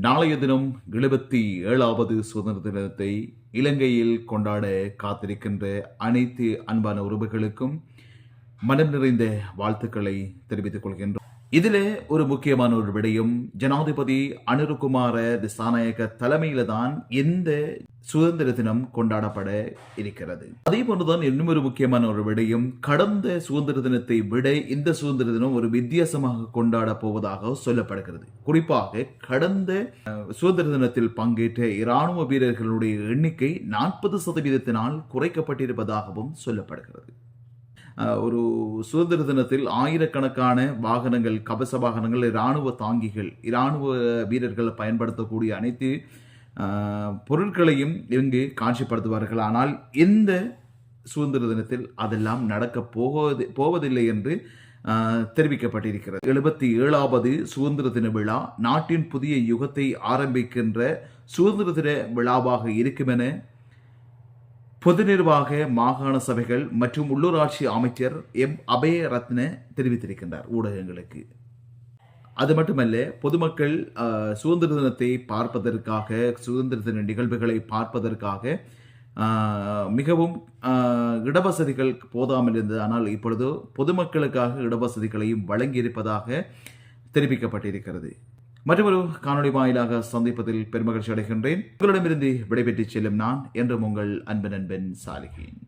நாளைய தினம் எழுபத்தி ஏழாவது சுதந்திர தினத்தை இலங்கையில் கொண்டாட காத்திருக்கின்ற அனைத்து அன்பான உறவுகளுக்கும் மனம் நிறைந்த வாழ்த்துக்களை தெரிவித்துக் கொள்கின்றோம். இதுல ஒரு முக்கியமான ஒரு விடயம். ஜனாதிபதி அனுருகுமார திசாநாயக தலைமையில தான் இந்த சுதந்திர தினம் கொண்டாடப்பட இருக்கிறது. அதே போன்றுதான் இன்னும் ஒரு முக்கியமான ஒரு விடயம். கடந்த சுதந்திர தினத்தை விட இந்த சுதந்திர தினம் ஒரு வித்தியாசமாக கொண்டாட போவதாக சொல்லப்படுகிறது. குறிப்பாக கடந்த சுதந்திர தினத்தில் பங்கேற்ற இராணுவ வீரர்களுடைய எண்ணிக்கை நாற்பது சதவீதத்தினால் குறைக்கப்பட்டிருப்பதாகவும் சொல்லப்படுகிறது. ஒரு சுதந்திர தினத்தில் ஆயிரக்கணக்கான வாகனங்கள் கவச வாகனங்கள் இராணுவ தாங்கிகள் இராணுவ வீரர்கள் பயன்படுத்தக்கூடிய அனைத்து பொருட்களையும் இங்கு காட்சிப்படுத்துவார்கள். ஆனால் இந்த சுதந்திர தினத்தில் அதெல்லாம் நடக்க போவது போவதில்லை என்று தெரிவிக்கப்பட்டிருக்கிறது. எழுபத்தி ஏழாவது சுதந்திர தின விழா நாட்டின் புதிய யுகத்தை ஆரம்பிக்கின்ற சுதந்திர தின விழாவாக இருக்கும் என பொது நிர்வாக மாகாண சபைகள் மற்றும் உள்ளூராட்சி அமைச்சர் எம். அபய ரத்ன தெரிவித்திருக்கின்றார் ஊடகங்களுக்கு. அது மட்டுமல்ல பொதுமக்கள் சுதந்திர தினத்தை பார்ப்பதற்காக சுதந்திர தின நிகழ்வுகளை பார்ப்பதற்காக மிகவும் இடவசதிகள் போதாமல் இருந்தது. ஆனால் இப்பொழுது பொதுமக்களுக்காக இடவசதிகளையும் வழங்கியிருப்பதாக தெரிவிக்கப்பட்டிருக்கிறது. மற்றொரு காணொலி வாயிலாக சந்திப்பதில் பெருமகிழ்ச்சி அடைகின்றேன். உங்களிடமிருந்து விடைபெற்று செல்லும் நான் என்றும் உங்கள் அன்பு நண்பன் சாலிகின்